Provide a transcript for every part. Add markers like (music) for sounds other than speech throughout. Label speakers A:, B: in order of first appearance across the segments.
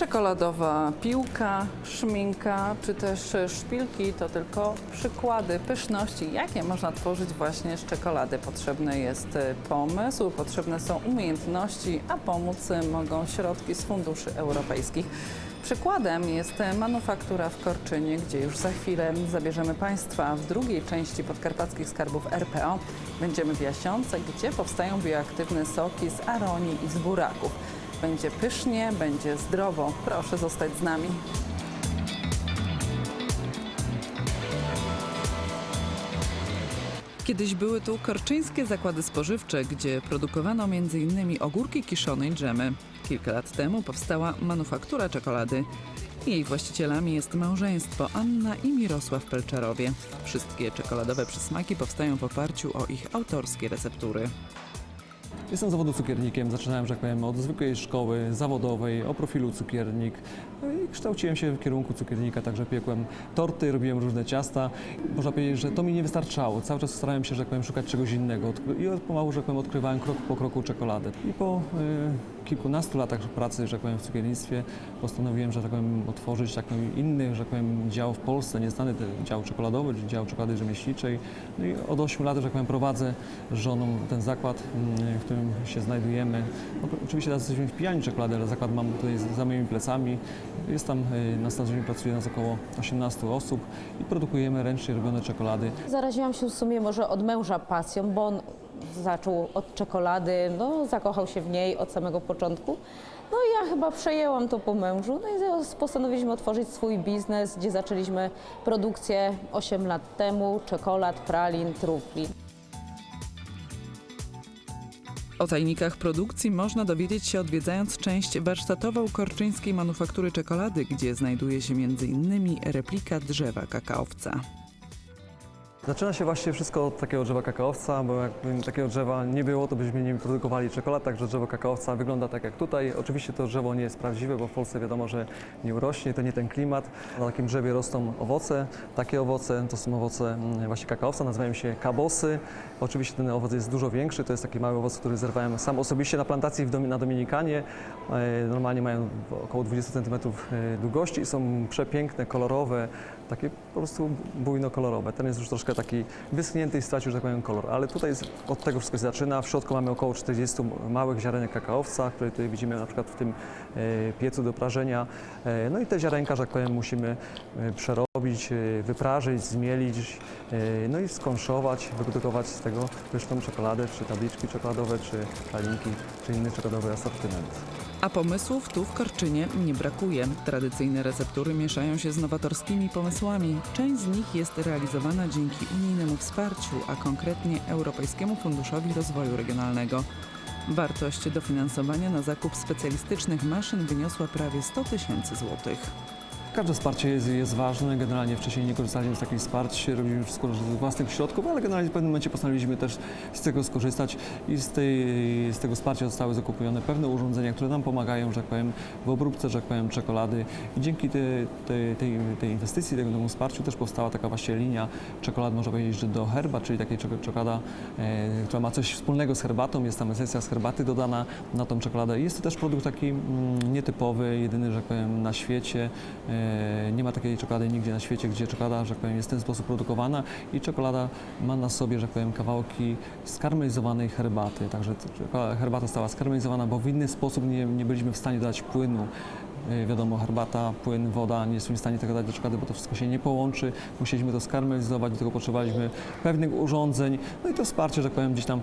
A: Czekoladowa piłka, szminka czy też szpilki to tylko przykłady pyszności, jakie można tworzyć właśnie z czekolady. Potrzebny jest e, pomysł, potrzebne są umiejętności, a pomóc mogą środki z funduszy europejskich. Przykładem jest manufaktura w Korczynie, gdzie już za chwilę zabierzemy Państwa w drugiej części podkarpackich skarbów RPO. Będziemy w Jasiące, gdzie powstają bioaktywne soki z aronii i z buraków. Będzie pysznie, będzie zdrowo. Proszę zostać z nami. Kiedyś były tu korczyńskie zakłady spożywcze, gdzie produkowano m.in. ogórki kiszone i dżemy. Kilka lat temu powstała manufaktura czekolady. Jej właścicielami jest małżeństwo Anna i Mirosław Pelczarowie. Wszystkie czekoladowe przysmaki powstają w oparciu o ich autorskie receptury.
B: Jestem zawodu cukiernikiem. Zaczynałem, że tak powiem, od zwykłej szkoły zawodowej o profilu cukiernik. No i kształciłem się w kierunku cukiernika, także piekłem torty, robiłem różne ciasta. Można powiedzieć, że to mi nie wystarczało. Cały czas starałem się, że tak powiem, szukać czegoś innego. I pomału, że tak powiem, odkrywałem krok po kroku czekoladę. I po y, kilkunastu latach pracy, że tak powiem, w cukiernictwie postanowiłem, że tak powiem, otworzyć tak powiem, inny, że powiem, dział w Polsce, nieznany dział czekoladowy, dział czekolady rzemieślniczej. No i od 8 lat, że powiem, prowadzę z żoną ten zakład, mm, w którym się znajdujemy. No, oczywiście teraz jesteśmy wpijani czekolady, ale zakład mam tutaj za moimi plecami. Jest tam y, na stadionie pracuje nas około 18 osób i produkujemy ręcznie robione czekolady.
C: Zaraziłam się w sumie może od męża pasją, bo on zaczął od czekolady, no zakochał się w niej od samego początku. No i ja chyba przejęłam to po mężu, no i postanowiliśmy otworzyć swój biznes, gdzie zaczęliśmy produkcję 8 lat temu, czekolad, pralin, trufli.
A: O tajnikach produkcji można dowiedzieć się odwiedzając część warsztatową korczyńskiej manufaktury czekolady, gdzie znajduje się m.in. replika drzewa kakaowca.
B: Zaczyna się właśnie wszystko od takiego drzewa kakaowca, bo jakby takiego drzewa nie było, to byśmy nie produkowali czekolad, także drzewo kakaowca wygląda tak jak tutaj. Oczywiście to drzewo nie jest prawdziwe, bo w Polsce wiadomo, że nie urośnie, to nie ten klimat. Na takim drzewie rosną owoce. Takie owoce to są owoce mm, właśnie kakaowca, nazywają się kabosy. Oczywiście ten owoc jest dużo większy, to jest taki mały owoc, który zerwałem sam osobiście na plantacji na Dominikanie. E, Normalnie mają około 20 cm długości i są przepiękne, kolorowe, takie po prostu bujno-kolorowe. Ten jest już troszkę taki wyschnięty i stracił, że tak powiem, kolor. Ale tutaj jest, od tego wszystko się zaczyna. W środku mamy około 40 małych ziarenek kakaowca, które tutaj widzimy na przykład w tym e, piecu do prażenia. E, no i te ziarenka, że tak powiem, musimy e, przerobić, wyprażyć, zmielić, no i skąszować, wyprodukować z tego pyszną czekoladę, czy tabliczki czekoladowe, czy pralinki, czy inny czekoladowy asortyment.
A: A pomysłów tu w Korczynie nie brakuje. Tradycyjne receptury mieszają się z nowatorskimi pomysłami. Część z nich jest realizowana dzięki unijnemu wsparciu, a konkretnie Europejskiemu Funduszowi Rozwoju Regionalnego. Wartość dofinansowania na zakup specjalistycznych maszyn wyniosła prawie 100 tysięcy złotych.
B: Każde wsparcie jest, jest ważne. Generalnie wcześniej nie korzystaliśmy z takich wsparć, robimy wszystko z własnych środków, ale generalnie w pewnym momencie postanowiliśmy też z tego skorzystać i z, tej, z tego wsparcia zostały zakupione pewne urządzenia, które nam pomagają, że tak powiem, w obróbce, że tak powiem, czekolady. I dzięki tej, tej, tej, tej inwestycji, tego temu wsparciu też powstała taka właśnie linia czekolad, można powiedzieć, że do herba, czyli takiej czek- czekolada, e, która ma coś wspólnego z herbatą. Jest tam esencja z herbaty dodana na tą czekoladę. Jest to też produkt taki mm, nietypowy, jedyny, że tak powiem, na świecie. E, Nie ma takiej czekolady nigdzie na świecie, gdzie czekolada, że tak powiem, jest w ten sposób produkowana i czekolada ma na sobie, że tak powiem, kawałki skarmelizowanej herbaty. Także herbata została skarmelizowana, bo w inny sposób nie, nie byliśmy w stanie dodać płynu. E, Wiadomo, herbata, płyn, woda, nie jesteśmy w stanie tego dać do czekolady, bo to wszystko się nie połączy. Musieliśmy to skarmelizować, do tego potrzebowaliśmy pewnych urządzeń. No i to wsparcie, że tak powiem, gdzieś tam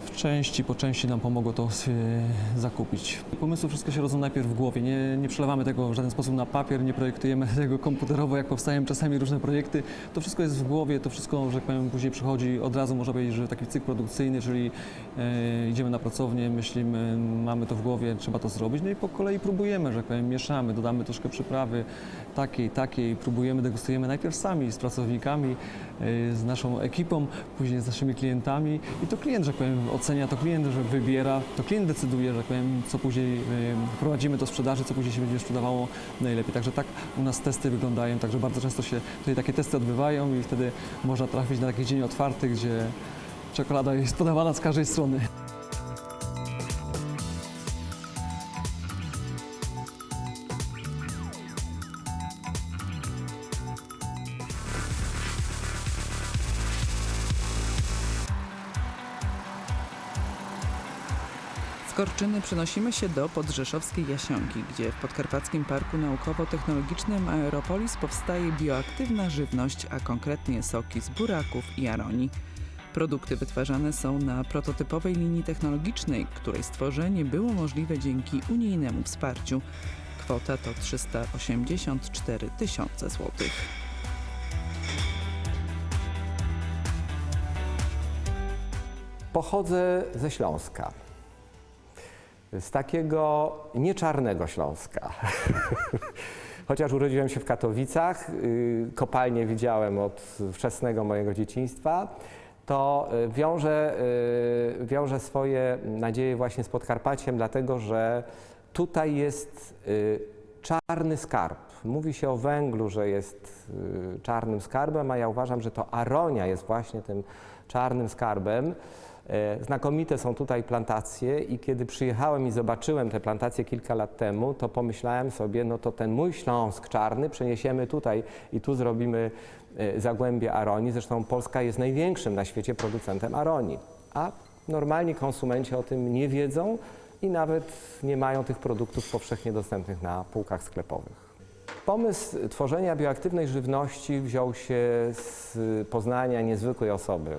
B: w części, po części nam pomogło to e, zakupić. Pomysły wszystko się rodzą najpierw w głowie. Nie, nie przelewamy tego w żaden sposób na papier, nie projektujemy (laughs) tego komputerowo, jak powstają czasami różne projekty. To wszystko jest w głowie, to wszystko, że tak powiem, później przychodzi od razu, można powiedzieć, że taki cykl produkcyjny, czyli e, idziemy na pracownię, myślimy, mamy to w głowie, trzeba to zrobić, no i po kolei próbujemy, że tak powiem, mieszamy, dodamy troszkę przyprawy takiej, takiej, próbujemy, degustujemy najpierw sami z pracownikami, e, z naszą ekipą, później z naszymi klientami i to klient, że tak powiem, ocenia, to klient, że wybiera, to klient decyduje, że tak powiem, co później e, wprowadzimy do sprzedaży, co później się będzie sprzedawało najlepiej. Także tak u nas testy wyglądają, także bardzo często się tutaj takie testy odbywają i wtedy można trafić na taki dzień otwarty, gdzie czekolada jest podawana z każdej strony.
A: Korczyny przenosimy się do podrzeszowskiej Jasionki, gdzie w Podkarpackim Parku Naukowo-Technologicznym Aeropolis powstaje bioaktywna żywność, a konkretnie soki z buraków i aronii. Produkty wytwarzane są na prototypowej linii technologicznej, której stworzenie było możliwe dzięki unijnemu wsparciu. Kwota to 384 tysiące złotych.
D: Pochodzę ze Śląska. Z takiego nieczarnego Śląska. (laughs) Chociaż urodziłem się w Katowicach, y, kopalnie widziałem od wczesnego mojego dzieciństwa, to y, wiążę, y, wiążę swoje nadzieje właśnie z Podkarpaciem, dlatego że tutaj jest czarny skarb. Mówi się o węglu, że jest czarnym skarbem, a ja uważam, że to aronia jest właśnie tym czarnym skarbem. E, Znakomite są tutaj plantacje i kiedy przyjechałem i zobaczyłem te plantacje kilka lat temu, to pomyślałem sobie, no to ten mój Śląsk czarny przeniesiemy tutaj i tu zrobimy e, zagłębie aronii. Zresztą Polska jest największym na świecie producentem aronii, a normalni konsumenci o tym nie wiedzą i nawet nie mają tych produktów powszechnie dostępnych na półkach sklepowych. Pomysł tworzenia bioaktywnej żywności wziął się z poznania niezwykłej osoby,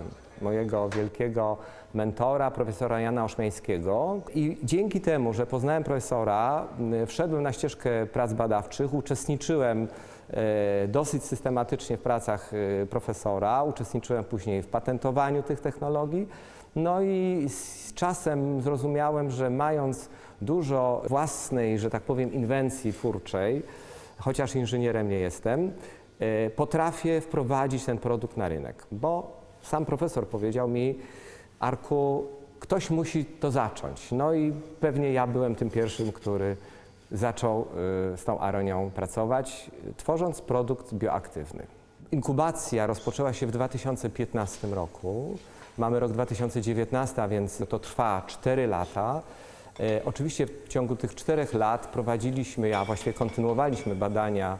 D: mojego wielkiego mentora, profesora Jana Oszmiańskiego. I dzięki temu, że poznałem profesora, y, wszedłem na ścieżkę prac badawczych, uczestniczyłem e, dosyć systematycznie w pracach e, profesora, uczestniczyłem później w patentowaniu tych technologii. No i z czasem zrozumiałem, że mając dużo własnej, że tak powiem, inwencji twórczej, chociaż inżynierem nie jestem, potrafię wprowadzić ten produkt na rynek, bo sam profesor powiedział mi, Arku, ktoś musi to zacząć. No i pewnie ja byłem tym pierwszym, który zaczął y, z tą aronią pracować, y, tworząc produkt bioaktywny. Inkubacja rozpoczęła się w 2015 roku. Mamy rok 2019, a więc to trwa 4 lata. E, Oczywiście w ciągu tych czterech lat prowadziliśmy, a właściwie kontynuowaliśmy badania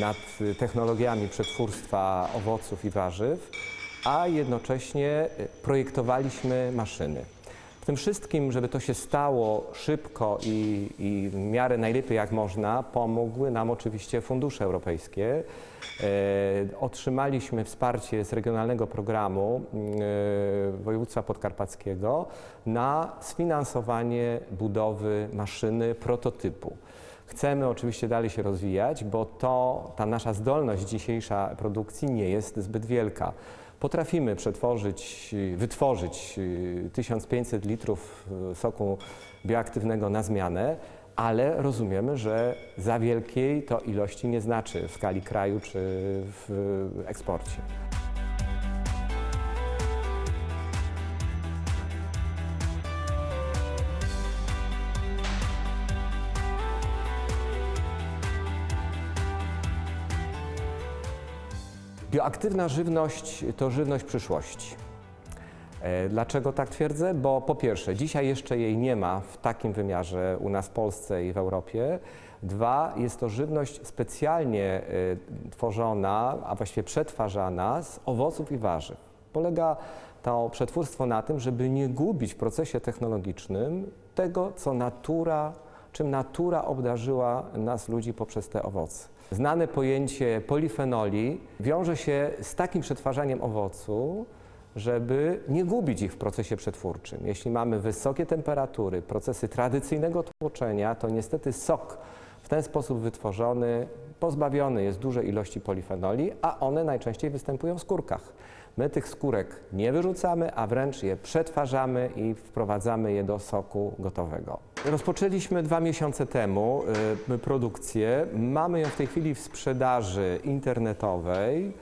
D: nad y, technologiami przetwórstwa owoców i warzyw, a jednocześnie y, projektowaliśmy maszyny. W tym wszystkim, żeby to się stało szybko i, i w miarę najlepiej jak można, pomogły nam oczywiście fundusze europejskie. E, otrzymaliśmy wsparcie z regionalnego programu e, województwa podkarpackiego na sfinansowanie budowy maszyny prototypu. Chcemy oczywiście dalej się rozwijać, bo to, ta nasza zdolność dzisiejsza produkcji nie jest zbyt wielka. Potrafimy przetworzyć, y, wytworzyć y, 1500 litrów y, soku bioaktywnego na zmianę, ale rozumiemy, że za wielkiej to ilości nie znaczy w skali kraju czy w eksporcie. Bioaktywna żywność to żywność przyszłości. E, Dlaczego tak twierdzę? Bo po pierwsze, dzisiaj jeszcze jej nie ma w takim wymiarze u nas w Polsce i w Europie. Dwa, jest to żywność specjalnie e, tworzona, a właściwie przetwarzana z owoców i warzyw. Polega to przetwórstwo na tym, żeby nie gubić w procesie technologicznym tego, co natura, czym natura obdarzyła nas ludzi poprzez te owoce. Znane pojęcie polifenoli wiąże się z takim przetwarzaniem owocu, żeby nie gubić ich w procesie przetwórczym. Jeśli mamy wysokie temperatury, procesy tradycyjnego tłoczenia, to niestety sok w ten sposób wytworzony pozbawiony jest dużej ilości polifenoli, a one najczęściej występują w skórkach. My tych skórek nie wyrzucamy, a wręcz je przetwarzamy i wprowadzamy je do soku gotowego. Rozpoczęliśmy dwa miesiące temu y, produkcję. Mamy ją w tej chwili w sprzedaży internetowej.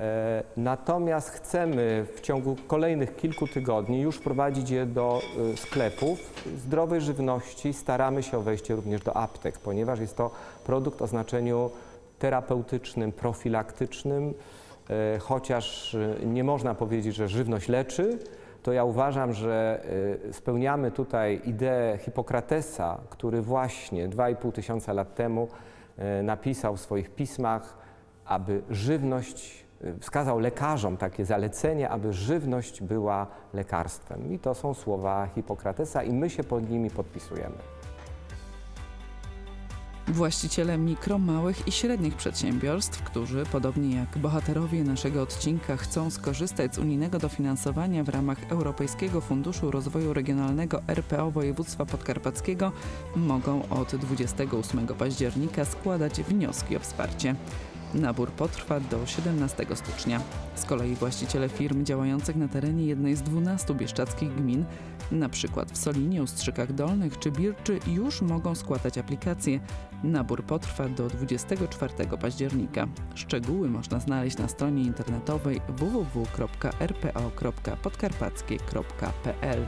D: E, Natomiast chcemy w ciągu kolejnych kilku tygodni już wprowadzić je do y, sklepów zdrowej żywności. Staramy się o wejście również do aptek, ponieważ jest to produkt o znaczeniu terapeutycznym, profilaktycznym. E, Chociaż y, nie można powiedzieć, że żywność leczy, to ja uważam, że y, spełniamy tutaj ideę Hipokratesa, który właśnie 2,5 tysiąca lat temu napisał w swoich pismach, aby żywność wskazał lekarzom takie zalecenie, aby żywność była lekarstwem. I to są słowa Hipokratesa i my się pod nimi podpisujemy.
A: Właściciele mikro, małych i średnich przedsiębiorstw, którzy, podobnie jak bohaterowie naszego odcinka, chcą skorzystać z unijnego dofinansowania w ramach Europejskiego Funduszu Rozwoju Regionalnego RPO Województwa Podkarpackiego, mogą od 28 października składać wnioski o wsparcie. Nabór potrwa do 17 stycznia. Z kolei właściciele firm działających na terenie jednej z 12 bieszczadzkich gmin, przykład w Solinie, Ustrzykach Dolnych czy Birczy, już mogą składać aplikacje. Nabór potrwa do 24 października. Szczegóły można znaleźć na stronie internetowej www.rpo.podkarpackie.pl.